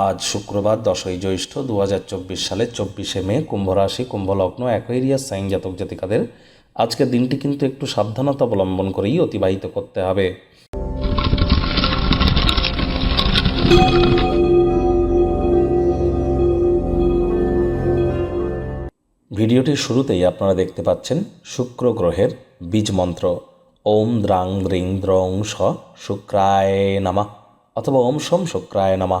আজ শুক্রবার দশই জ্যৈষ্ঠ দু হাজার চব্বিশ সালের চব্বিশে মে কুম্ভ রাশি কুম্ভ লগ্ন অ্যাকোয়েরিয়াস সাইন জাতক জাতিকাদের আজকের দিনটি কিন্তু একটু সাবধানতা অবলম্বন করেই অতিবাহিত করতে হবে। ভিডিওটির শুরুতেই আপনারা দেখতে পাচ্ছেন শুক্র গ্রহের বীজ মন্ত্র। ওম দ্রাং দ্রিং দ্রং শুক্রায় নামা, অথবা ওম সোম শুক্রায় নামা।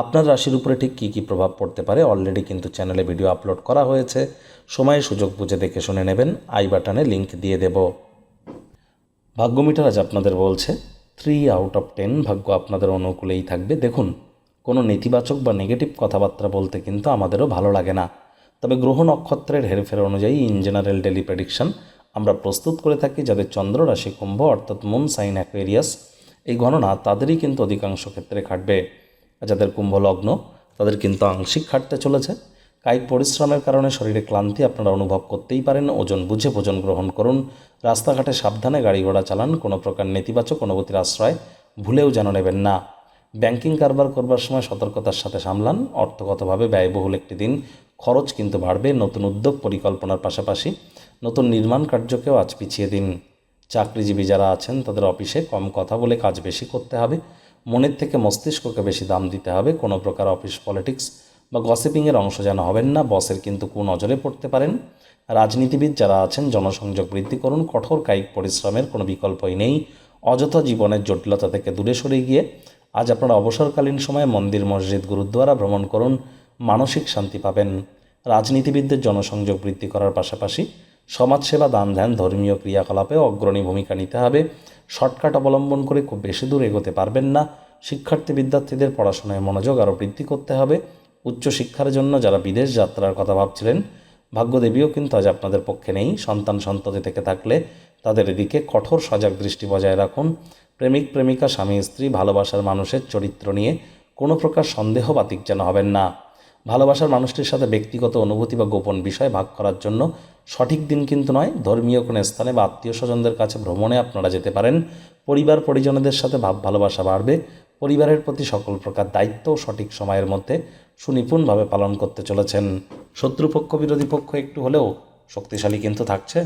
আপনার রাশির উপরে ঠিক কী কী প্রভাব পড়তে পারে? অলরেডি কিন্তু চ্যানেলে ভিডিও আপলোড করা হয়েছে। সময়, সুযোগ বুঝে দেখে শুনে নেবেন। আই বাটনে লিঙ্ক দিয়ে দেব। ভাগ্যমিটার আজ আপনাদের বলছে থ্রি আউট অফ টেন ভাগ্য আপনাদের অনুকূলেই থাকবে। দেখুন, কোনো নেতিবাচক বা নেগেটিভ কথাবার্তা বলতে কিন্তু আমাদেরও ভালো লাগে না। তবে গ্রহ নক্ষত্রের হেরফের অনুযায়ী ইন জেনারেল ডেলি প্রেডিকশন আমরা প্রস্তুত করে থাকি, যাদের চন্দ্র রাশি, কুম্ভ অর্থাৎ মুন সাইন অ্যাকোয়েরিয়াস এই গণনা তাদেরই কিন্তু অধিকাংশ ক্ষেত্রে খাটবে যাদের কুম্ভ লগ্ন তাদের কিন্তু আংশিক খাটতে চলেছে। কায়িক পরিশ্রমের কারণে শরীরে ক্লান্তি আপনারা অনুভব করতেই পারেন। ওজন বুঝে ভোজন গ্রহণ করুন। রাস্তাঘাটে সাবধানে গাড়ি ঘোড়া চালান। কোনো প্রকার নেতিবাচক অনুভূতির আশ্রয় ভুলেও যেন নেবেন না। ব্যাংকিং কারবার করবার সময় সতর্কতার সাথে সামলান। অর্থগতভাবে ব্যয়বহুল একটি দিন। খরচ কিন্তু বাড়বে। নতুন উদ্যোগ পরিকল্পনার পাশাপাশি নতুন নির্মাণ কার্যকেও আজ পিছিয়ে দিন। চাকরিজীবী যারা আছেন, তাদের অফিসে কম কথা বলে কাজ বেশি করতে হবে। মনের থেকে মস্তিষ্ককে বেশি দাম দিতে হবে। কোনো প্রকার অফিস পলিটিক্স বা গসিপিংয়ের অংশ যেন হবেন না। বসের কিন্তু কু নজরে পড়তে পারেন। রাজনীতিবিদ যারা আছেন, জনসংযোগ বৃদ্ধি করুন। কঠোর কায়িক পরিশ্রমের কোনো বিকল্পই নেই। অযথা জীবনের জটিলতা থেকে দূরে সরে গিয়ে আজ আপনারা অবসরকালীন সময়ে মন্দির, মসজিদ, গুরুদ্বারা ভ্রমণ করুন। মানসিক শান্তি পাবেন। রাজনীতিবিদদের জনসংযোগ বৃদ্ধি করার পাশাপাশি সমাজসেবা, দান ধ্যান, ধর্মীয় ক্রিয়াকলাপে অগ্রণী ভূমিকা নিতে হবে। শর্টকাট অবলম্বন করে খুব বেশি দূর এগোতে পারবেন না। শিক্ষার্থী বিদ্যার্থীদের পড়াশোনায় মনোযোগ আরও বৃদ্ধি করতে হবে। উচ্চশিক্ষার জন্য যারা বিদেশ যাত্রার কথা ভাবছিলেন, ভাগ্যদেবীও কিন্তু আজ আপনাদের পক্ষে নেই। সন্তান সন্ততি থেকে থাকলে তাদের এদিকে কঠোর সজাগ দৃষ্টি বজায় রাখুন। প্রেমিক, প্রেমিকা, স্বামী, স্ত্রী, ভালোবাসার মানুষের চরিত্র নিয়ে কোনো প্রকার সন্দেহ বাতিক যেন হবেন না। ভালোবাসার মানুষটির সাথে ব্যক্তিগত অনুভূতি বা গোপন বিষয় ভাগ করার জন্য সঠিক দিন কিন্তু নয়, ধর্মীয় কোনো স্থানে বা আত্মীয় স্বজনদের কাছে ভ্রমণে আপনারা যেতে পারেন। পরিবার পরিজনদের সাথে ভাব ভালোবাসা বাড়বে। পরিবারের প্রতি সকল প্রকার দায়িত্ব সঠিক সময়ের মধ্যে সুনিপুণভাবে পালন করতে চলেছেন। শত্রুপক্ষ, বিরোধী পক্ষ একটু হলেও শক্তিশালী কিন্তু থাকছে।